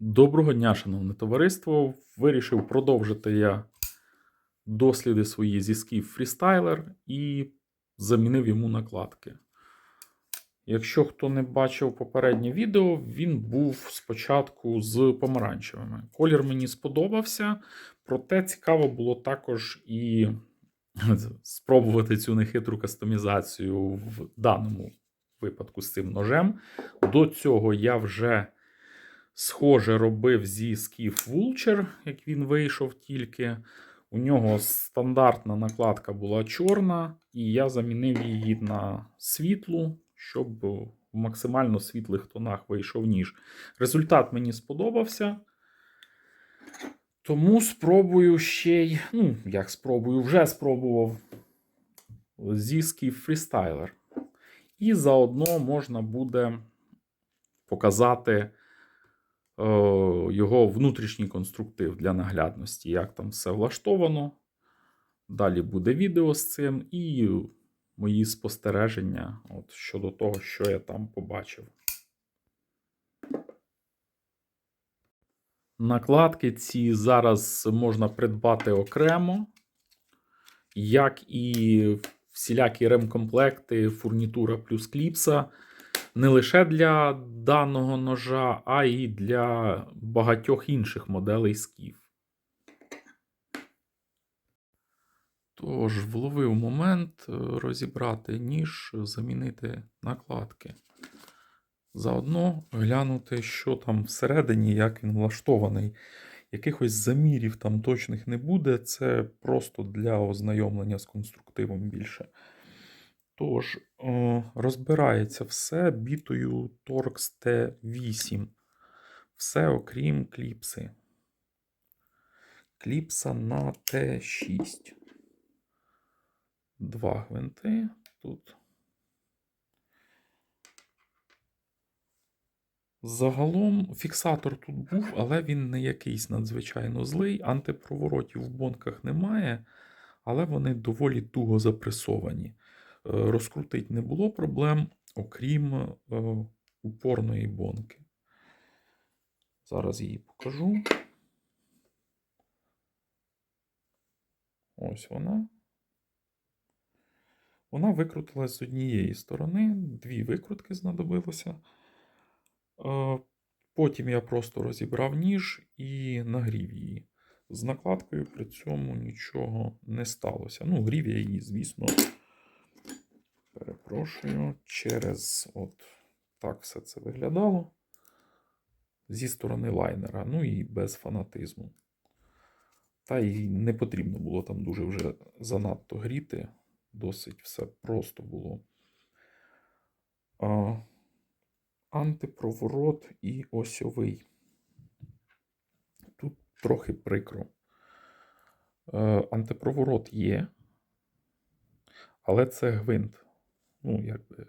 Доброго дня, шановне товариство. Вирішив продовжити я досліди свої зі скіф Freestyler і замінив йому накладки. Якщо хто не бачив попереднє відео, він був спочатку з помаранчевими. Колір мені сподобався, проте цікаво було також і спробувати цю нехитру кастомізацію в даному випадку з цим ножем. До цього я вже схоже робив зі Skiff Vulture, як він вийшов тільки. У нього стандартна накладка була чорна, і я замінив її на світлу, щоб в максимально світлих тонах вийшов ніж. Результат мені сподобався. Тому спробую ще й, ну, як спробую, вже спробував зі Skiff Freestyler. І заодно можна буде показати його внутрішній конструктив для наглядності, як там все влаштовано. Далі буде відео з цим і мої спостереження от, щодо того, що я там побачив. Накладки ці зараз можна придбати окремо, як і всілякі ремкомплекти, фурнітура плюс кліпса. Не лише для даного ножа, а й для багатьох інших моделей скіф. Тож, вловив момент е, розібрати ніж, замінити накладки. Заодно глянути, що там всередині, як він влаштований. Якихось замірів там точних не буде, це просто для ознайомлення з конструктивом більше. Тож, розбирається все бітою Torx T8. Все окрім кліпси. Кліпса на T6. Два гвинти тут. Загалом фіксатор тут був, але він не якийсь надзвичайно злий. Антипроворотів в бонках немає, але вони доволі туго запресовані. Е, Розкрутить не було проблем, окрім е, упорної бонки. Зараз її покажу. Ось вона. Вона викрутилась з однієї сторони, дві викрутки знадобилося. Е, Потім я просто розібрав ніж і нагрів її. З накладкою при цьому нічого не сталося. Ну, грів я її, звісно, перепрошую, через от так все це виглядало. Зі сторони лайнера, ну і без фанатизму. Та й не потрібно було там дуже вже занадто гріти. Досить все просто було. А, антипроворот і осьовий. Тут трохи прикро. Е, антипроворот є, але це гвинт. Ну, якби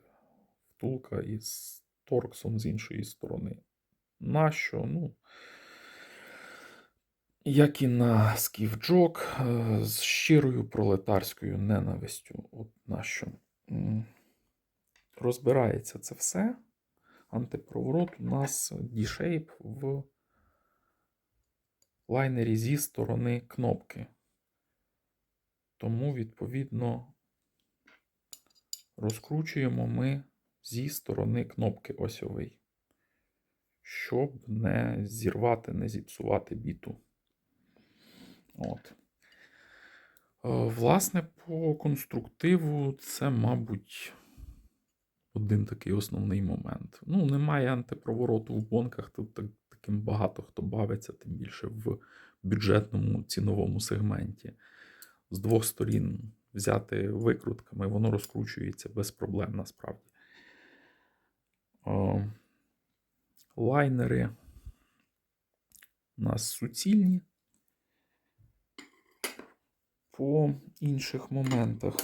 втулка із торксом з іншої сторони. Нащо? Ну, як і на скіфджок, е, з щирою пролетарською ненавистю. От нащо. Розбирається це все. Антипроворот у нас D-shape в лайнері зі сторони кнопки. Тому, відповідно, розкручуємо ми зі сторони кнопки осьовий, щоб не зірвати, не зіпсувати біту. От. Е, Власне, по конструктиву це, мабуть, один такий основний момент. Ну, немає антипровороту в бонках, тут так, таким багато хто бавиться, тим більше в бюджетному ціновому сегменті. З двох сторін взяти викрутками, воно розкручується без проблем насправді. Лайнери у нас суцільні. По інших моментах.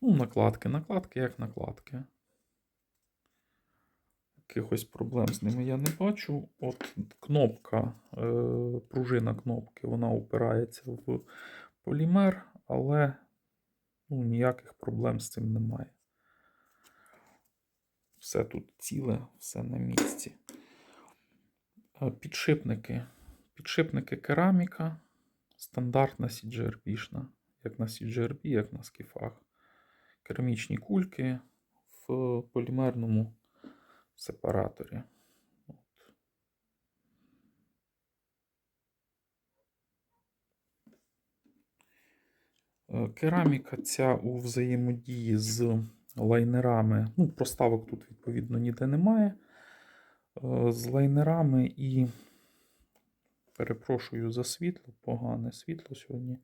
Ну, накладки, накладки як накладки. Якихось проблем з ними я не бачу. От кнопка, е, пружина кнопки, вона упирається в полімер, але ну, ніяких проблем з цим немає. Все тут ціле, все на місці. Е, Підшипники. Підшипники кераміка. Стандартна CGRB-шна. Як на CGRB, як на скіфах. Керамічні кульки в полімерному сепараторі. Кераміка ця у взаємодії з лайнерами. Ну, проставок тут, відповідно, ніде немає. Е, З лайнерами і перепрошую за світло, погане світло сьогодні.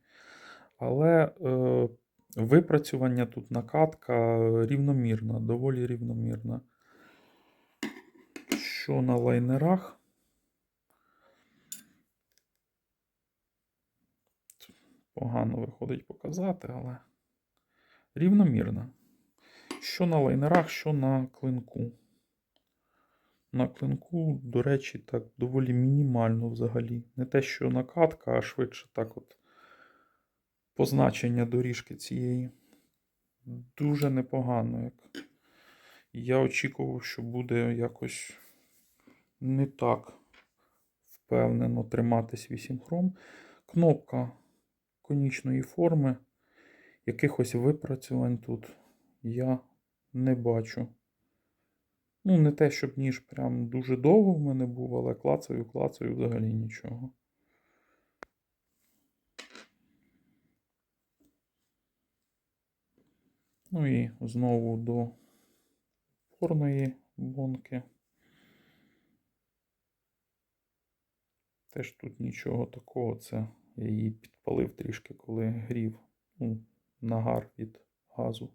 Але е, випрацювання тут накатка рівномірна, доволі рівномірна. Що на лайнерах? Погано виходить показати, але рівномірна. Що на лайнерах, що на клинку. На клинку, до речі, так доволі мінімально взагалі. Не те, що накатка, а швидше так от позначення доріжки цієї. Дуже непогано. Як. Я очікував, що буде якось не так впевнено триматись 8 хром. Кнопка конічної форми. Якихось випрацювань тут я не бачу. Ну, не те, щоб ніж прям дуже довго в мене був, але клацаю, клацаю взагалі нічого. Ну і знову до порної бонки. Теж тут нічого такого. Це я її підпалив трішки, коли грів ну, нагар від газу.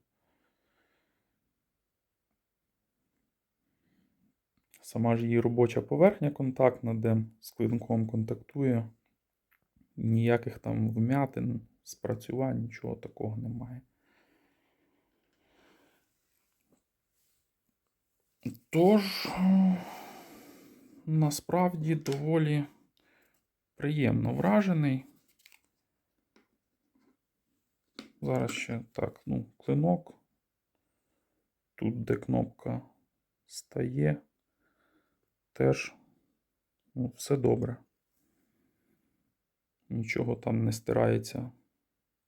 Сама ж її робоча поверхня контактна, де з клинком контактує. Ніяких там вмятин, спрацювань, нічого такого немає. Тож, насправді доволі приємно вражений. Зараз ще так, ну, клинок. Тут, де кнопка стає, теж ну, все добре. Нічого там не стирається.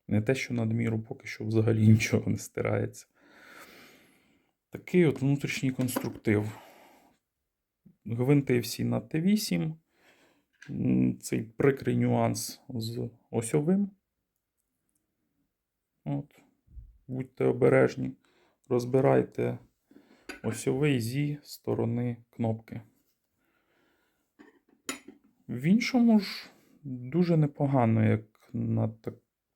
Не те, що надміру, поки що взагалі нічого не стирається. Такий от внутрішній конструктив. Гвинти всі на Т8. Цей прикрий нюанс з осьовим. От. Будьте обережні. Розбирайте осьовий зі сторони кнопки. В іншому ж дуже непогано, як на так,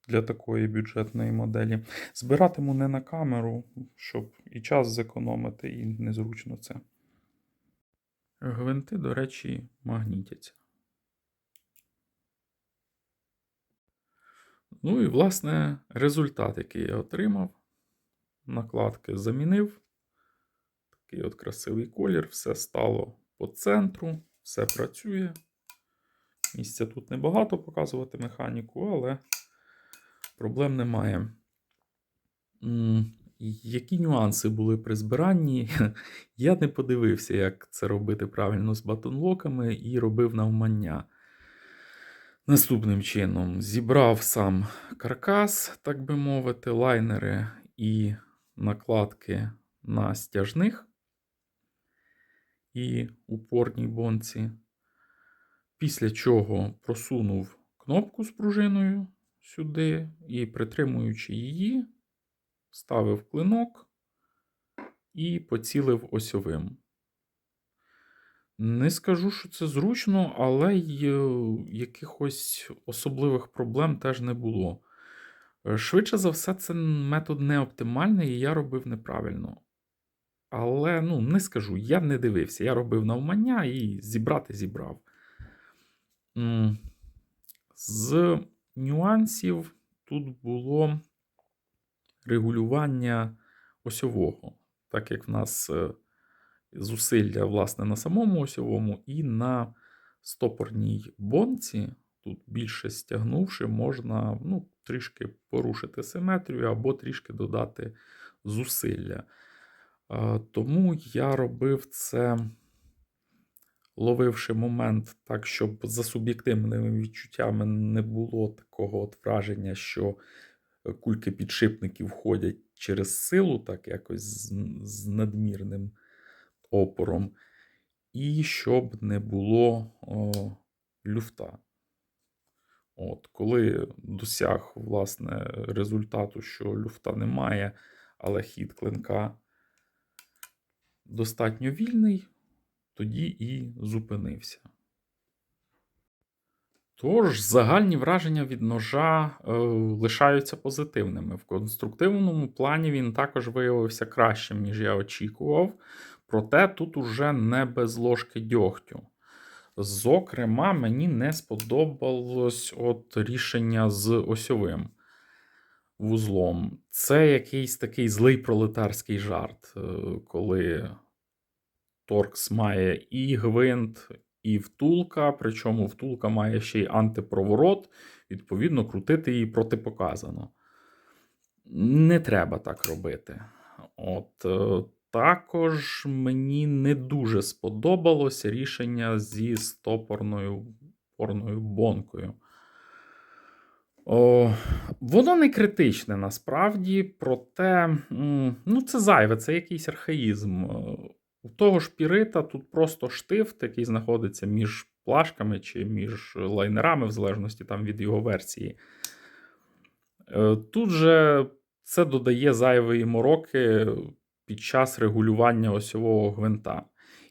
для такої бюджетної моделі. Збиратиму не на камеру, щоб і час зекономити, і незручно це. Гвинти, до речі, магнітяться. Ну і, власне, результат, який я отримав. Накладки замінив. Такий от красивий колір, все стало по центру, все працює. Місця тут небагато показувати механіку, але проблем немає. Які нюанси були при збиранні? Я не подивився, як це робити правильно з батонлоками, і робив навмання. Наступним чином зібрав сам каркас, так би мовити, лайнери і накладки на стяжних і упорній бонці. Після чого просунув кнопку з пружиною сюди і, притримуючи її, ставив клинок і поцілив осьовим. Не скажу, що це зручно, але й е, якихось особливих проблем теж не було. Е, Швидше за все, це метод не оптимальний, і я робив неправильно. Але ну, не скажу, я не дивився. Я робив навмання і зібрати зібрав. З нюансів тут було регулювання осьового, так як в нас е, зусилля власне на самому осьовому і на стопорній бонці, тут більше стягнувши, можна ну, трішки порушити симетрію або трішки додати зусилля. Тому я робив це ловивши момент так, щоб за суб'єктивними відчуттями не було такого от враження, що кульки підшипників входять через силу, так якось з надмірним опором, і щоб не було о, люфта. От, коли досяг власне результату, що люфта немає, але хід клинка достатньо вільний, тоді і зупинився. Тож, загальні враження від ножа е, лишаються позитивними. В конструктивному плані він також виявився кращим, ніж я очікував. Проте тут уже не без ложки дьогтю. Зокрема, мені не сподобалось от рішення з осьовим вузлом. Це якийсь такий злий пролетарський жарт, е, коли Торкс має і гвинт, і втулка, причому втулка має ще й антипроворот, відповідно, крутити її протипоказано. Не треба так робити. От е, також мені не дуже сподобалось рішення зі стопорною порною бонкою. О, воно не критичне насправді, проте ну, це зайве, це якийсь архаїзм. Е, У того ж пірита тут просто штифт, який знаходиться між плашками чи між лайнерами, в залежності там від його версії. Е, Тут же це додає зайвої мороки під час регулювання осьового гвинта.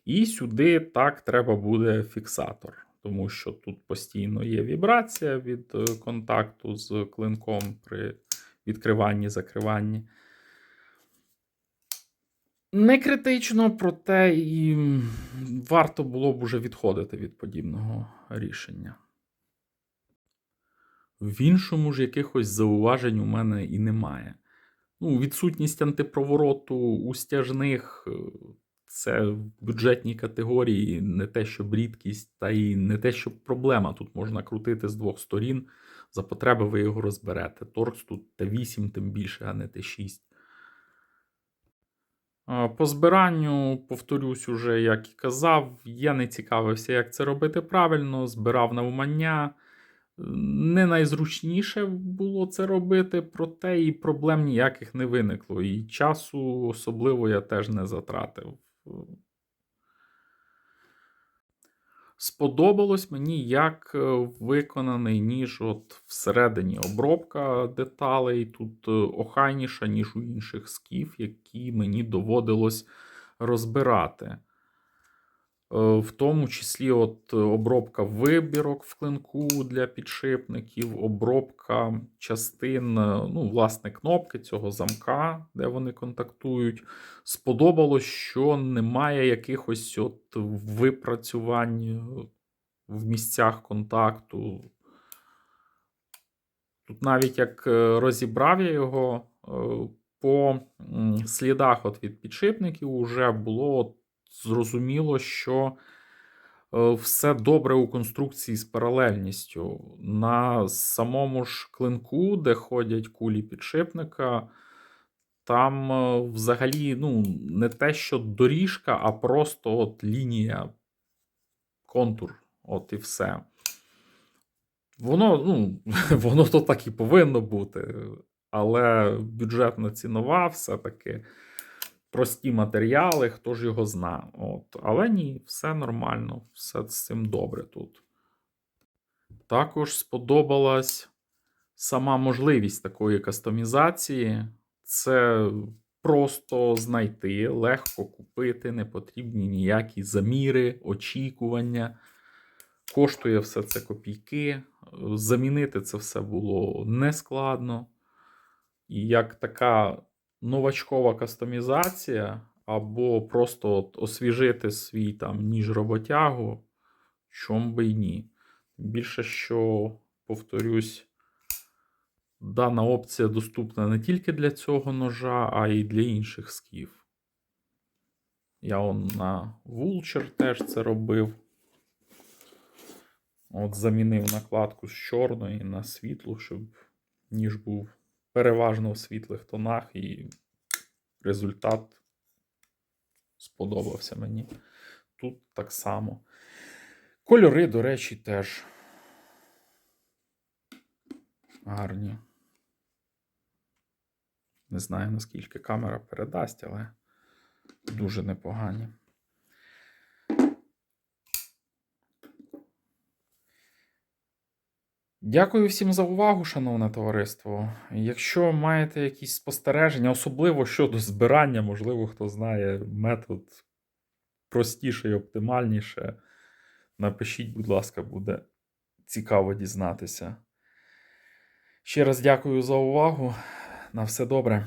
І сюди так треба буде фіксатор, тому що тут постійно є вібрація від е, контакту з клинком при відкриванні закриванні. Не критично, проте і варто було б уже відходити від подібного рішення. В іншому ж якихось зауважень у мене і немає. Ну, відсутність антипровороту у стяжних е, це в бюджетній категорії не те, що рідкість, та й не те, що проблема. Тут можна крутити з двох сторін. За потреби ви його розберете. Торкс тут Т8, тим більше, а не Т6. По збиранню, повторюсь, уже як і казав, я не цікавився, як це робити правильно, збирав навмання. Не найзручніше було це робити, проте і проблем ніяких не виникло. І часу особливо я теж не затратив. Сподобалось мені, як е, виконаний ніж от всередині обробка деталей тут е, охайніша, ніж у інших скіф, які мені доводилось розбирати. Е, В тому числі от обробка вибірок в клинку для підшипників, обробка частин, е, ну, власне, кнопки цього замка, де вони контактують. Сподобалось, що немає якихось от випрацювань е, в місцях контакту. Тут навіть як е, розібрав я його е, по слідах от від підшипників, вже було зрозуміло, що е, все добре у конструкції з паралельністю. На самому ж клинку, де ходять кулі підшипника, там е, взагалі ну, не те, що доріжка, а просто от лінія, контур, от і все. Воно, ну, воно то так і повинно бути, але бюджетна цінова все-таки прості матеріали, хто ж його зна. От. Але ні, все нормально, все з цим добре тут. Також сподобалась сама можливість такої кастомізації. Це просто знайти, легко купити, не потрібні ніякі заміри, очікування. Коштує все це копійки. Замінити це все було нескладно. І як така новачкова кастомізація, або просто от освіжити свій там ніж роботягу, чом би й ні. Більше що, повторюсь, дана опція доступна не тільки для цього ножа, а й для інших скіф. Я он на Vulture теж це робив. От замінив накладку з чорної на світлу, щоб ніж був переважно в світлих тонах, і результат сподобався мені. Тут так само. Кольори, до речі, теж гарні. Не знаю, наскільки камера передасть, але дуже непогані. Дякую всім за увагу, шановне товариство. Якщо маєте якісь спостереження, особливо щодо збирання, можливо, хто знає метод простіше і оптимальніше, напишіть, будь ласка, буде цікаво дізнатися. Ще раз дякую за увагу. На все добре.